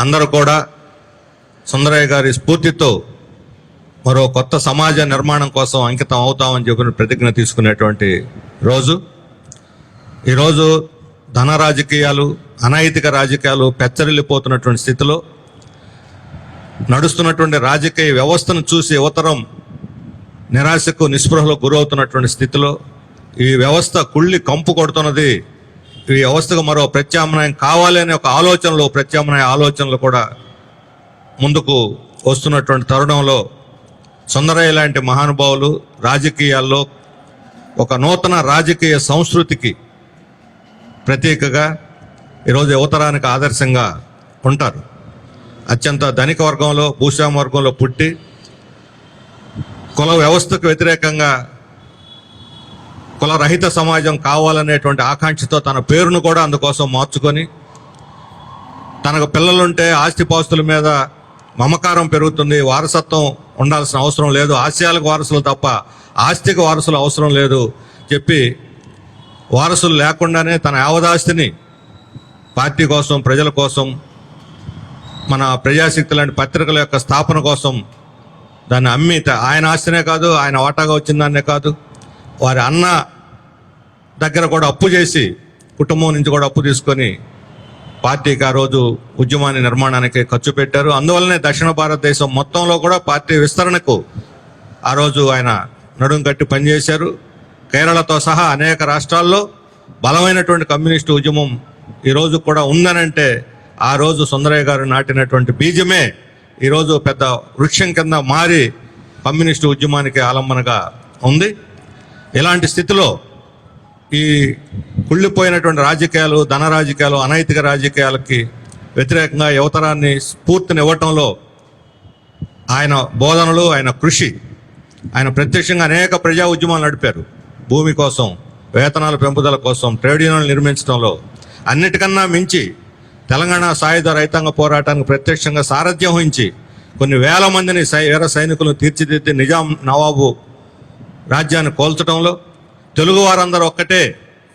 అందరూ కూడా సుందరయ్య గారి స్ఫూర్తితో మరో కొత్త సమాజ నిర్మాణం కోసం అంకితం అవుతామని చెప్పిన ప్రతిజ్ఞ తీసుకునేటువంటి రోజు. ఈరోజు ధన రాజకీయాలు అనైతిక రాజకీయాలు పెచ్చరిల్లిపోతున్నటువంటి స్థితిలో నడుస్తున్నటువంటి రాజకీయ వ్యవస్థను చూసి యువతరం నిరాశకు నిస్పృహలకు గురవుతున్నటువంటి స్థితిలో ఈ వ్యవస్థ కుళ్ళి కంపు కొడుతున్నది ఈ వ్యవస్థకు మరో ప్రత్యామ్నాయం కావాలి అనే ఒక ఆలోచనలో ప్రత్యామ్నాయ ఆలోచనలు కూడా ముందుకు వస్తున్నటువంటి తరుణంలో సుందరయ్య లాంటి మహానుభావులు రాజకీయాల్లో ఒక నూతన రాజకీయ సంస్కృతికి ప్రతీకగా ఈరోజు యువతరానికి ఆదర్శంగా ఉంటారు. అత్యంత ధనిక వర్గంలో భూస్వామి వర్గంలో పుట్టి కుల వ్యవస్థకు వ్యతిరేకంగా కులరహిత సమాజం కావాలనేటువంటి ఆకాంక్షతో తన పేరును కూడా అందుకోసం మార్చుకొని తనకు పిల్లలుంటే ఆస్తిపాస్తుల మీద మమకారం పెరుగుతుంది వారసత్వం ఉండాల్సిన అవసరం లేదు ఆశయాలకు వారసులు తప్ప ఆస్తికి వారసులు అవసరం లేదు చెప్పి వారసులు లేకుండానే తన యావదాస్తిని పార్టీ కోసం ప్రజల కోసం మన ప్రజాశక్తి లాంటి పత్రికల యొక్క స్థాపన కోసం దాన్ని అమ్మి ఆయన ఆస్తినే కాదు ఆయన వాటాగా వచ్చిందాన్నే కాదు. వారి అన్న దగ్గర కూడా అప్పు చేసి కుటుంబం నుంచి కూడా అప్పు తీసుకొని పార్టీకి ఆ రోజు ఉద్యమాన్ని నిర్మాణానికి ఖర్చు పెట్టారు. అందువల్లనే దక్షిణ భారతదేశం మొత్తంలో కూడా పార్టీ విస్తరణకు ఆ రోజు ఆయన నడుం కట్టి పనిచేశారు. కేరళతో సహా అనేక రాష్ట్రాల్లో బలమైనటువంటి కమ్యూనిస్టు ఉద్యమం ఈరోజు కూడా ఉందనంటే ఆ రోజు సుందరయ్య గారు నాటినటువంటి బీజమే ఈరోజు పెద్ద వృక్షం కింద మారి కమ్యూనిస్టు ఉద్యమానికి ఆలంబనగా ఉంది. ఇలాంటి స్థితిలో ఈ కుళ్ళిపోయినటువంటి రాజకీయాలు ధన రాజకీయాలు అనైతిక రాజకీయాలకి వ్యతిరేకంగా యువతరాన్ని స్ఫూర్తినివ్వటంలో ఆయన బోధనలు ఆయన కృషి ఆయన ప్రత్యక్షంగా అనేక ప్రజా ఉద్యమాలు నడిపారు. భూమి కోసం వేతనాల పెంపుదల కోసం ట్రేడ్ యూనియన్లు నిర్మించడంలో అన్నిటికన్నా మించి తెలంగాణ సాయుధ రైతాంగ పోరాటానికి ప్రత్యక్షంగా సారథ్యం వహించి కొన్ని వేల మందిని సై వీర సైనికులను తీర్చిదిద్ది నిజాం నవాబు రాజ్యాన్ని కోల్చడంలో తెలుగు వారందరూ ఒక్కటే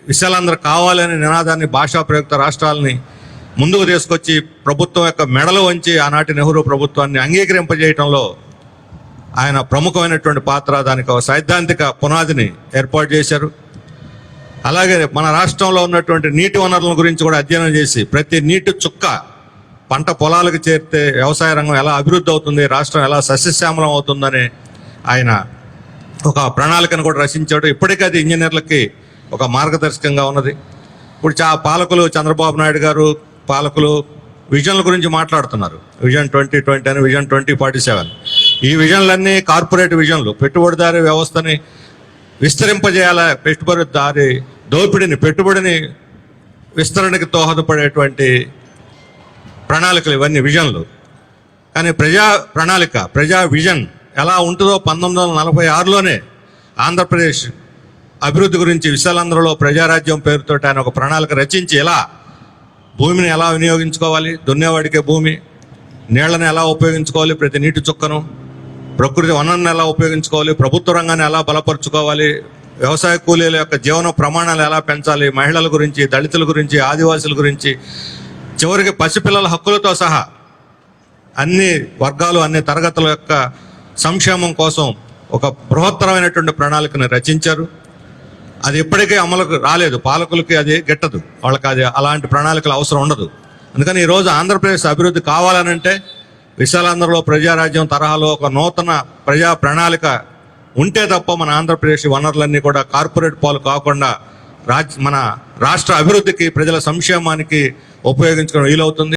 విశాలందరూ కావాలనే నినాదాన్ని భాషా ప్రయుక్త రాష్ట్రాలని ముందుకు తీసుకొచ్చి ప్రభుత్వం యొక్క మెడలు వంచి ఆనాటి నెహ్రూ ప్రభుత్వాన్ని అంగీకరింపజేయటంలో ఆయన ప్రముఖమైనటువంటి పాత్ర దానికి ఒక సైద్ధాంతిక పునాదిని ఏర్పాటు చేశారు. అలాగే మన రాష్ట్రంలో ఉన్నటువంటి నీటి వనరుల గురించి కూడా అధ్యయనం చేసి ప్రతి నీటి చుక్క పంట పొలాలకు చేరితే వ్యవసాయ రంగం ఎలా అభివృద్ధి అవుతుంది రాష్ట్రం ఎలా సస్యశ్యామలం అవుతుందని ఆయన ఒక ప్రణాళికను కూడా రచించాడు. ఇప్పటికీ అది ఇంజనీర్లకి ఒక మార్గదర్శకంగా ఉన్నది. ఇప్పుడు చా పాలకులు చంద్రబాబు నాయుడు గారు పాలకులు విజన్ల గురించి మాట్లాడుతున్నారు. విజన్ ట్వంటీ ట్వంటీ అని విజన్ ట్వంటీ ఫార్టీ సెవెన్. ఈ విజన్లన్నీ కార్పొరేట్ విజన్లు. పెట్టుబడిదారి వ్యవస్థని విస్తరింపజేయాల? పెట్టుబడిదారి దోపిడిని పెట్టుబడిని విస్తరణకి దోహదపడేటువంటి ప్రణాళికలు ఇవన్నీ విజన్లు. కానీ ప్రజా ప్రణాళిక ప్రజా విజన్ ఎలా ఉంటుందో పంతొమ్మిది వందల నలభై ఆరులోనే ఆంధ్రప్రదేశ్ అభివృద్ధి గురించి విశాలాంధ్రలో ప్రజారాజ్యం పేరుతో ఆయన ఒక ప్రణాళిక రచించి ఎలా భూమిని ఎలా వినియోగించుకోవాలి దున్నేవాడికే భూమి నీళ్ళను ఎలా ఉపయోగించుకోవాలి ప్రతి నీటి చుక్కను ప్రకృతి వనరులను ఎలా ఉపయోగించుకోవాలి ప్రభుత్వ రంగాన్ని ఎలా బలపరుచుకోవాలి వ్యవసాయ కూలీల యొక్క జీవన ప్రమాణాలు ఎలా పెంచాలి మహిళల గురించి దళితుల గురించి ఆదివాసుల గురించి చివరికి పసిపిల్లల హక్కులతో సహా అన్ని వర్గాలు అన్ని తరగతుల యొక్క సంక్షేమం కోసం ఒక బృహత్తరమైనటువంటి ప్రణాళికను రచించారు. అది ఎప్పటికీ అమలుకు రాలేదు. పాలకులకి అది గిట్టదు. వాళ్ళకి అది అలాంటి ప్రణాళికలు అవసరం ఉండదు. అందుకని ఈరోజు ఆంధ్రప్రదేశ్ అభివృద్ధి కావాలనంటే విశాలాంధ్రలో ప్రజారాజ్యం తరహాలో ఒక నూతన ప్రజా ప్రణాళిక ఉంటే తప్ప మన ఆంధ్రప్రదేశ్ వనరులన్నీ కూడా కార్పొరేట్ పాలు కాకుండా రాజ్ మన రాష్ట్ర అభివృద్ధికి ప్రజల సంక్షేమానికి ఉపయోగించుకోవడం వీలవుతుంది.